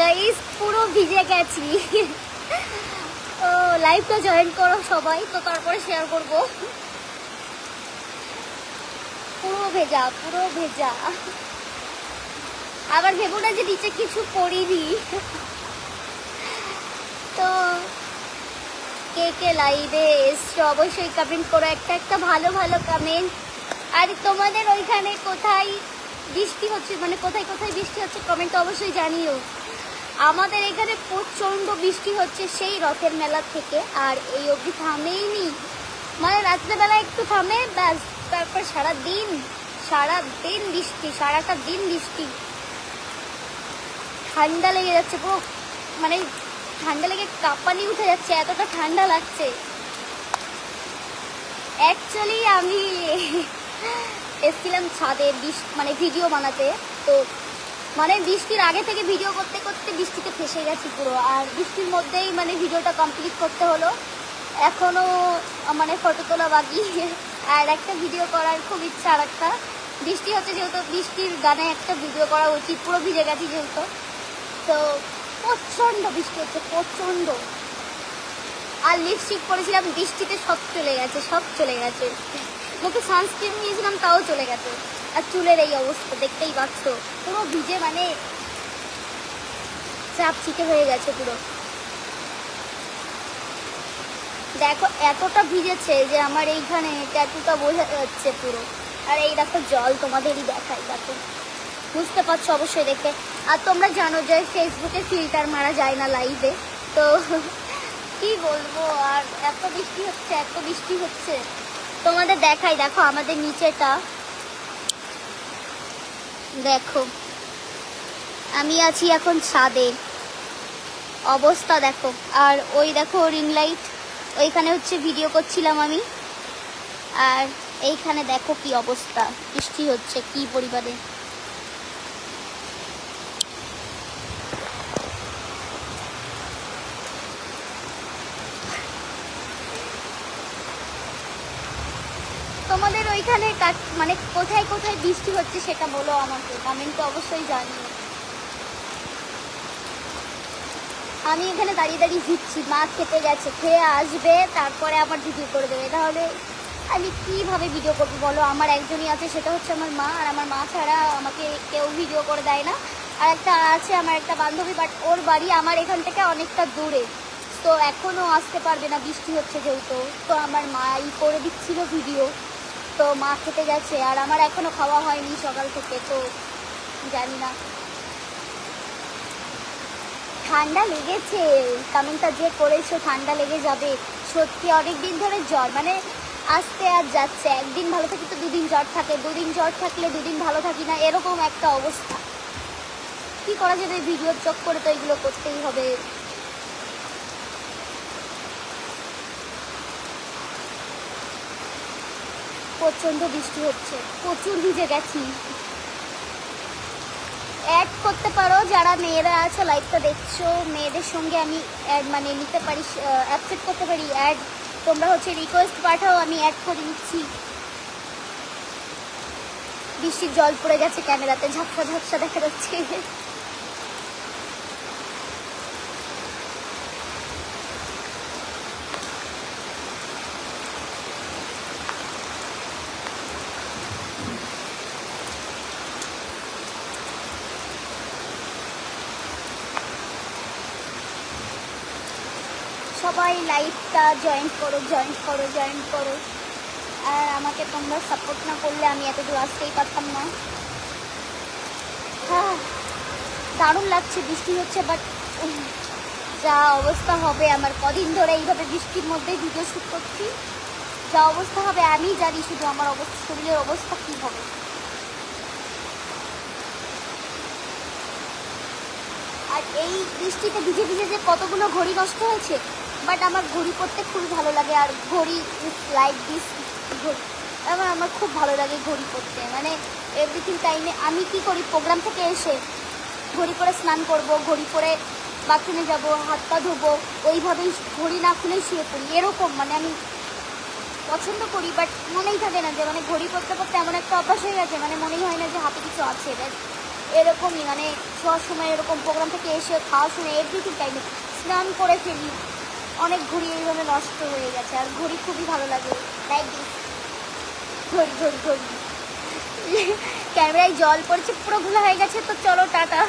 Guys পুরো ভিজে গেছি। ও লাইভটা জয়েন করো সবাই, তো তারপরে শেয়ার করব। পুরো ভেজা পুরো ভেজা। আবার ভেবো না যে নিচে কিছু পড়িনি তো, কে কে লাইভে এসছো? অবশ্যই কমেন্ট করো। একটা একটা ভালো ভালো কমেন্ট আর তোমাদের ওইখানে কোথায় বৃষ্টি হচ্ছে? মানে কোথায় কোথায় বৃষ্টি হচ্ছে? কমেন্ট অবশ্যই জানিও। আমাদের এখানে প্রচণ্ড বৃষ্টি হচ্ছে সেই রথের মেলা থেকে, আর এই অবধি থামেইনি। মানে রাত্রেবেলা একটু থামে, ব্যাস, তারপর সারা দিন সারা দিন বৃষ্টি, সারাটা দিন বৃষ্টি। ঠান্ডা লেগে যাচ্ছে পুরো মানে ঠান্ডা লেগে কাঁপানি উঠে যাচ্ছে, এতটা ঠান্ডা লাগছে। অ্যাকচুয়ালি আমি এসেছিলাম ছাদে বৃষ্টি মানে ভিডিও বানাতে, তো মানে বৃষ্টির আগে থেকে ভিডিও করতে করতে বৃষ্টিতে ফেসে গেছি পুরো। আর বৃষ্টির মধ্যেই মানে ভিডিওটা কমপ্লিট করতে হলো। এখনও মানে ফটো তোলা বাকি। আর একটা ভিডিও করার খুব ইচ্ছা আর একটা। বৃষ্টি হচ্ছে যেহেতু, বৃষ্টির গানে একটা ভিডিও করা উচিত। পুরো ভিজে গেছি যেহেতু। তো প্রচণ্ড বৃষ্টি হচ্ছে, প্রচণ্ড। আর লিপস্টিক পরেছিলাম, বৃষ্টিতে সব চলে গেছে, সব চলে গেছে। মুখে সানস্ক্রিন নিয়েছিলাম, তাও চলে গেছে। আর চুলের এই অবস্থা, দেখতেই পাচ্ছ। পুরো ভিজে মানে চাপ চিটে হয়ে গেছে পুরো। দেখো, এতটা ভিজেছে যে আমার এইখানে ট্যাটুটা বোঝা যাচ্ছে পুরো। আর এই দেখো, জল তোমাদেরই দেখাই, দেখো। বুঝতে পারছ অবশ্যই দেখে। আর তোমরা জানো যে ফেসবুকে ফিল্টার মারা যায় না লাইভে, তো কি বলব আর এত বৃষ্টি হচ্ছে, এত বৃষ্টি হচ্ছে। তোমাদের দেখাই, দেখো আমাদের নিচেটা। দেখো, আমি আছি এখন ছাদে। অবস্থা দেখো, আর ওই দেখো রিং লাইট ওইখানে হচ্ছে ভিডিও করছিলাম আমি। আর এইখানে দেখো কি অবস্থা, বৃষ্টি হচ্ছে, কি পরিমাণে। তোমাদের ওইখানে মানে কোথায় কোথায় বৃষ্টি হচ্ছে সেটা বলো আমাকে। কমেন্টে অবশ্যই জানিও আমি এখানে দাঁড়িয়ে দাঁড়িয়ে ভিজছি মা খেতে গেছে। খেয়ে আসবে, তারপরে আবার ভিডিও করে দেবে। তাহলে আমি কীভাবে ভিডিও করব বলো? আমার একজনই আছে, সেটা হচ্ছে আমার মা। আর আমার মা ছাড়া আমাকে কেউ ভিডিও করে দেয় না। আর একটা আছে আমার একটা বান্ধবী বাট ওর বাড়ি আমার এখান থেকে অনেকটা দূরে। তো এখনও আসতে পারবে না। বৃষ্টি হচ্ছে যেহেতু। তো আমার মাই করে দিচ্ছিল ভিডিও। তো মা খেতে গেছে আর আমার এখনও খাওয়া হয়নি সকাল থেকে, তো জানি না। ঠান্ডা লেগেছে কমেন্টটা যে করেছ ঠান্ডা লেগে যাবে। সত্যি অনেক দিন ধরে জ্বর মানে আসতে আর যাচ্ছে। একদিন ভালো থাকি তো দুদিন জ্বর থাকে, দুদিন জ্বর থাকলে দুদিন ভালো থাকি না, এরকম একটা অবস্থা। কি করা যাবে ভিডিও চক করে তো এগুলো করতেই হবে। প্রচণ্ড বৃষ্টি হচ্ছে, প্রচুর ভিজে গেছি। অ্যাড করতে পারো, যারা মেয়েরা আছে লাইভটা দেখছ, মেয়েদের সঙ্গে আমি অ্যাড মানে নিতে পারি অ্যাকসেপ্ট করতে পারি অ্যাড তোমরা হচ্ছে রিকোয়েস্ট পাঠাও, আমি অ্যাড করে নিচ্ছি। বৃষ্টির জল পড়ে গেছে ক্যামেরাতে, ঝাপসা ঝাপসা দেখা যাচ্ছে। সবাই লাইভটা জয়েন করো জয়েন করো জয়েন করো। আর আমাকে তোমরা সাপোর্ট না করলে আমি এত দূর আসতেই পারতাম না। হ্যাঁ দারুণ লাগছে, বৃষ্টি হচ্ছে বাট যা অবস্থা হবে আমার কদিন ধরে এইভাবে বৃষ্টির মধ্যে ভিডিও শ্যুট করছি। যা অবস্থা হবে আমি জানি শুধু আমার অবস্থা, শরীরের অবস্থা কী হবে। আর এই বৃষ্টিতে ভিজে ভিজে যে কতগুলো ঘড়ি নষ্ট হয়েছে বাট আমার ঘড়ি পরতে খুবই ভালো লাগে আর ঘড়ি ইজ লাইক দিস ঘড়ি, আমার আমার খুব ভালো লাগে ঘড়ি পরতে। মানে এভরিথিং টাইমে আমি কি করি প্রোগ্রাম থেকে এসে ঘড়ি পরে স্নান করব, ঘড়ি পরে বাথরুমে যাব, হাত পা ধোবো, ওইভাবেই ঘড়ি না খুলেই শুয়ে পড়ি। এরকম মানে আমি পছন্দ করি বাট মনেই থাকে না যে মানে ঘড়ি পরতে পড়তে এমন একটা অভ্যাস হয়ে গেছে মানে মনেই হয় না যে, হাতে কিছু আছে। But এরকমই মানে সব সময় এরকম প্রোগ্রাম থেকে এসে খাওয়ার সময় এভরিথিং টাইমে স্নান করে ফেলি অনেক ঘড়ি এইভাবে নষ্ট হয়ে গেছে, আর ঘড়ি খুবই ভালো লাগে। ঘড়ি ঘড়ি ঘড়ি। ক্যামেরায় জল পড়ছে পুরো ভুলা হয়ে গেছে, তো চলো টাটা।